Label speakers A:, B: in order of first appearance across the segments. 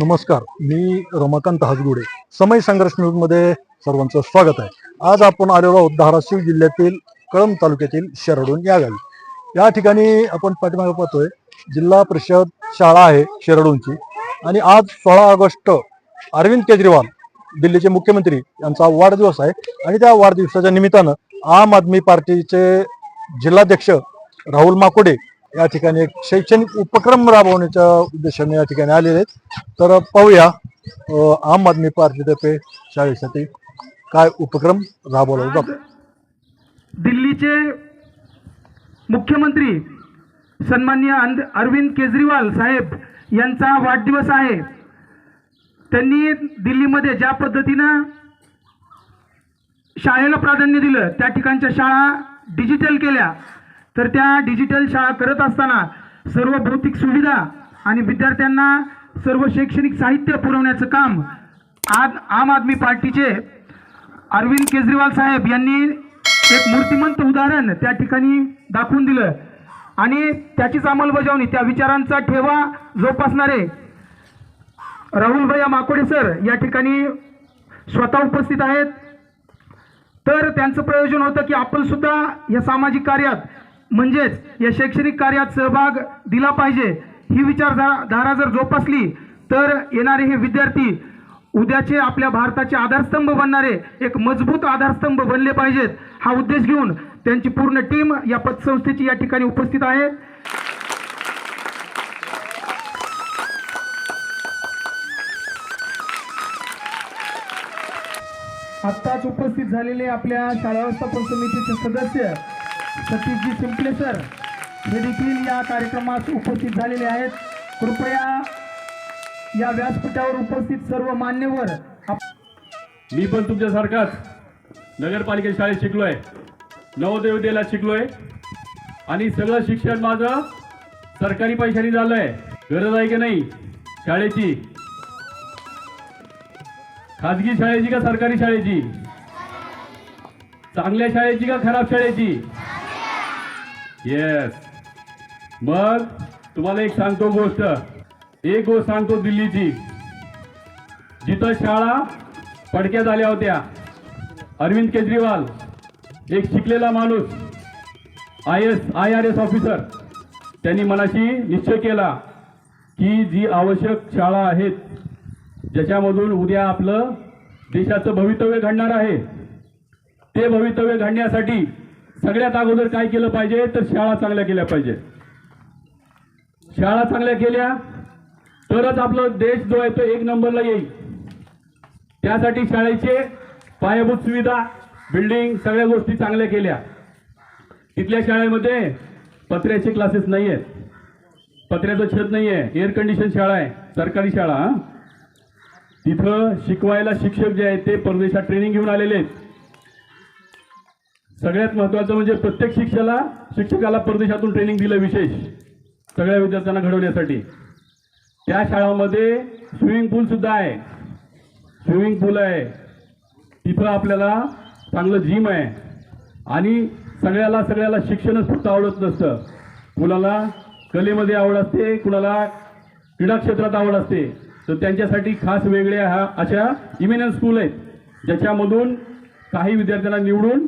A: नमस्कार मी रमाकांत हाजगुडे. समय संघर्ष न्यूजमध्ये सर्वांचं स्वागत आहे. आज आपण आलेलो आहोत धाराशिव जिल्ह्यातील कळंब तालुक्यातील शेरडून या गावी. या ठिकाणी आपण पाठीमागे पाहतोय जिल्हा परिषद शाळा आहे शेरडूनची. आणि आज सोळा ऑगस्ट अरविंद केजरीवाल दिल्लीचे मुख्यमंत्री यांचा वाढदिवस आहे. आणि त्या वाढदिवसाच्या निमित्तानं आम आदमी पार्टीचे जिल्हाध्यक्ष राहुल माकोडे या ठिकाणी एक शैक्षणिक उपक्रम राबवण्याच्या उद्देशाने या ठिकाणी आलेले आहेत. तर पाहूया आम आदमी पार्टीतर्फे शाळेसाठी काय उपक्रम राबवला जातो.
B: दिल्लीचे मुख्यमंत्री सन्माननीय अरविंद केजरीवाल साहेब यांचा वाढदिवस आहे. त्यांनी दिल्लीमध्ये ज्या पद्धतीनं शाळेला प्राधान्य दिलं त्या ठिकाणच्या शाळा डिजिटल केल्या तर त्या डिजिटल शाळा करत असताना सर्व भौतिक सुविधा आणि विद्यार्थ्यांना सर्व शैक्षणिक साहित्य पुरवण्याचं काम आज आम आदमी पार्टीचे अरविंद केजरीवाल साहेब यांनी एक मूर्तिमंत उदाहरण त्या ठिकाणी दाखवून दिलं. आणि त्याचीच अंमलबजावणी त्या विचारांचा ठेवा जोपासणारे राहुल भैया माकोडे सर या ठिकाणी स्वतः उपस्थित आहेत. तर त्यांचं प्रयोजन होतं की आपण सुद्धा या सामाजिक कार्यात म्हणजेच या शैक्षणिक कार्यात सहभाग दिला पाहिजे. ही विचारधारा जर जोपासली तर येणारे हे विद्यार्थी उद्याचे आपल्या भारताचे आधारस्तंभ बनणारे एक मजबूत आधारस्तंभ बनले पाहिजेत. हा उद्देश घेऊन त्यांची पूर्ण टीम या पतसंस्थेची या ठिकाणी उपस्थित आहे. आत्ताच उपस्थित झालेले आपल्या शाळा व्यवस्थापन समितीचे सदस्य सतीशजी शिंपले सर हे देखील या कार्यक्रमास उपस्थित झालेले आहेत. कृपया या व्यासपीठावर उपस्थित सर्व मान्यवर
C: मी पण तुमच्यासारखाच नगरपालिका शाळेत शिकलोय नवोदय विद्यालयात शिकलोय आणि सगळं शिक्षण माझं सरकारी पैशाने झालंय. गरज आहे की नाही? शाळेची. खाजगी शाळेची का सरकारी शाळेची? चांगल्या शाळेची का खराब शाळेची? येस मग तुम्हाला एक सांगतो गोष्ट. एक गोष्ट सांगतो दिल्लीची. जिथं शाळा पडक्या झाल्या होत्या. अरविंद केजरीवाल एक शिकलेला माणूस I S I R S officer. त्यांनी मनाशी निश्चय केला की जी आवश्यक शाळा आहेत ज्याच्यामधून उद्या आपलं देशाचं भवितव्य घडणार आहे ते भवितव्य घडण्यासाठी सगळ्यात अगोदर काय केलं पाहिजे? तर शाळा चांगल्या केल्या पाहिजे. शाळा चांगल्या केल्या तरच आपलं देश जो आहे तो एक नंबरला येईल. त्यासाठी शाळेचे पायाभूत सुविधा बिल्डिंग सगळ्या गोष्टी चांगल्या केल्या. तिथल्या शाळेमध्ये पत्र्याचे क्लासेस नाही आहेत पत्र्याचं छत नाही आहे एअर कंडिशन शाळा आहे. सरकारी शाळा तिथं शिकवायला शिक्षक जे आहेत ते परदेशात ट्रेनिंग घेऊन आलेले आहेत. सगळ्यात महत्त्वाचं म्हणजे प्रत्येक शिक्षकाला शिक्षकाला परदेशातून ट्रेनिंग दिलं विशेष सगळ्या विद्यार्थ्यांना घडवण्यासाठी. त्या शाळामध्ये स्विमिंग पूलसुद्धा आहे. स्विमिंग पूल आहे. तिथं आपल्याला चांगलं जिम आहे. आणि सगळ्याला सगळ्याला शिक्षणच फक्त आवडत नसतं. कुणाला कलेमध्ये आवड असते कुणाला क्रीडा क्षेत्रात आवड असते. तर त्यांच्यासाठी खास वेगळ्या ह्या अशा इमिनन्स स्कूल आहेत ज्याच्यामधून काही विद्यार्थ्यांना निवडून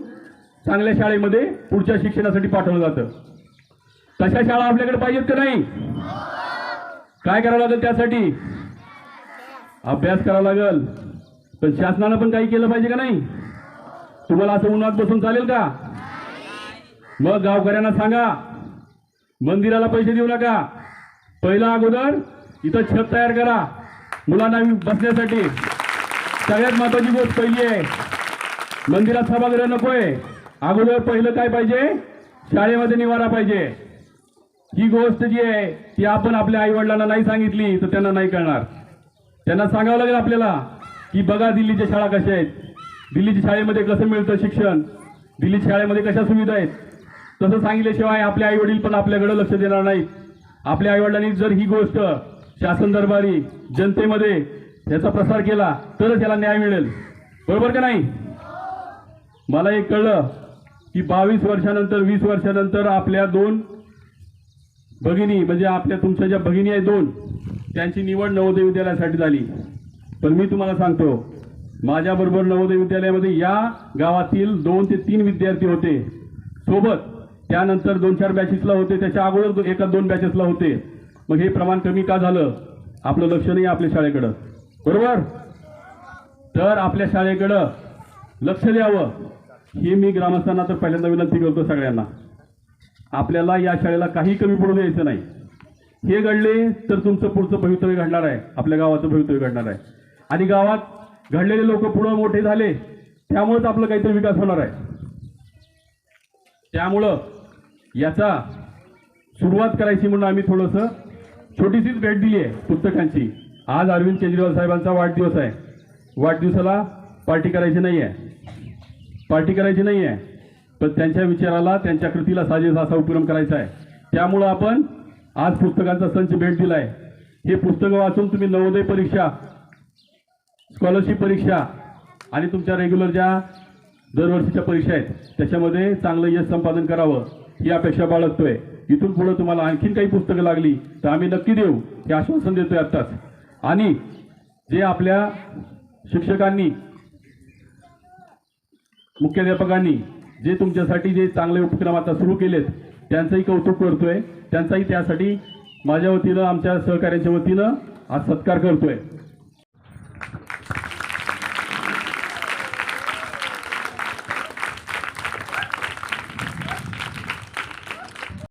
C: चांगल्या शाळेमध्ये पुढच्या शिक्षणासाठी पाठवलं जातं. तशा शाळा आपल्याकडे पाहिजेत का नाही? काय करावं लागेल त्यासाठी? अभ्यास करावा लागेल. पण शासनानं पण काही केलं पाहिजे का नाही? तुम्हाला असं उन्हात बसून चालेल का? मग गावकऱ्यांना सांगा. मंदिराला पैसे देऊ नका. पहिला अगोदर इथं छत तयार करा. मुलांना बसण्यासाठी. सगळ्यात महत्वाची गोष्ट पहिली आहे. मंदिरात सभागृह नकोय. अगोदर पहिलं काय पाहिजे? शाळेमध्ये निवारा पाहिजे. ही गोष्ट जी आहे ती आपण आपल्या आईवडिलांना नाही सांगितली तर त्यांना नाही कळणार. त्यांना सांगावं लागेल आपल्याला की बघा दिल्लीच्या शाळा कशा आहेत. दिल्लीच्या शाळेमध्ये कसं मिळतं शिक्षण? दिल्लीच्या शाळेमध्ये कशा सुविधा आहेत? तसं सांगितल्याशिवाय आपले आईवडील पण आपल्याकडं लक्ष देणार नाहीत. आपल्या आईवडिलांनी जर ही गोष्ट शासन दरबारी जनतेमध्ये याचा प्रसार केला तरच याला न्याय मिळेल. बरोबर का नाही? मला एक कळलं. की बावीस वर्षानंतर वीस वर्षानंतर आपल्या दोन भगिनी म्हणजे आपल्या तुमच्या ज्या भगिनी आहेत दोन त्यांची निवड नवोदय विद्यालयासाठी झाली. पण मी तुम्हाला सांगतो माझ्याबरोबर नवोदय विद्यालयामध्ये या गावातील दोन ते तीन विद्यार्थी होते. सोबत त्यानंतर दोन चार बॅचेसला होते त्याच्या अगोदर एका दोन बॅचेसला होते. मग हे प्रमाण कमी का झालं? आपलं लक्ष नाही आपल्या शाळेकडं. बरोबर? तर आपल्या शाळेकडं लक्ष द्यावं. हे मी ग्रामस्थांना तर पहिल्यांदा विनंती करतो सगळ्यांना. आपल्याला या शाळेला काही कमी पडू द्यायचं नाही. हे घडले तर तुमचं पुढचं भवितव्य घडणार आहे. आपल्या गावाचं भवितव्य घडणार आहे. आणि गावात घडलेले लोक पुढं मोठे झाले त्यामुळेच आपलं काहीतरी विकास होणार आहे. त्यामुळं याचा सुरुवात करायची म्हणून आम्ही थोडंसं छोटीशीच भेट दिली आहे पुस्तकांची. आज अरविंद केजरीवाल साहेबांचा वाढदिवस आहे. वाढदिवसाला पार्टी करायची नाही आहे पार्टी करायची नाही आहे पण त्यांच्या विचाराला त्यांच्या कृतीला साजेसा असा उपक्रम करायचा आहे. त्यामुळं आपण आज पुस्तकांचा संच भेट दिला आहे हे पुस्तकं वाचून तुम्ही नवोदय परीक्षा स्कॉलरशिप परीक्षा आणि तुमच्या रेग्युलर ज्या दरवर्षीच्या परीक्षा आहेत त्याच्यामध्ये चांगलं यश संपादन करावं ही अपेक्षा बाळगतोय. इथून पुढे तुम्हाला आणखीन काही पुस्तकं लागली तर आम्ही नक्की देऊ हे आश्वासन देतोय आत्ताच. आणि जे आपल्या शिक्षकांनी मुख्याध्यापकांनी जे तुमच्यासाठी जे चांगले उपक्रम आता सुरू केलेत त्यांचंही कौतुक करतोय. त्यांचाही त्यासाठी माझ्या वतीनं आमच्या सहकार्यांच्या वतीनं आज सत्कार करतोय.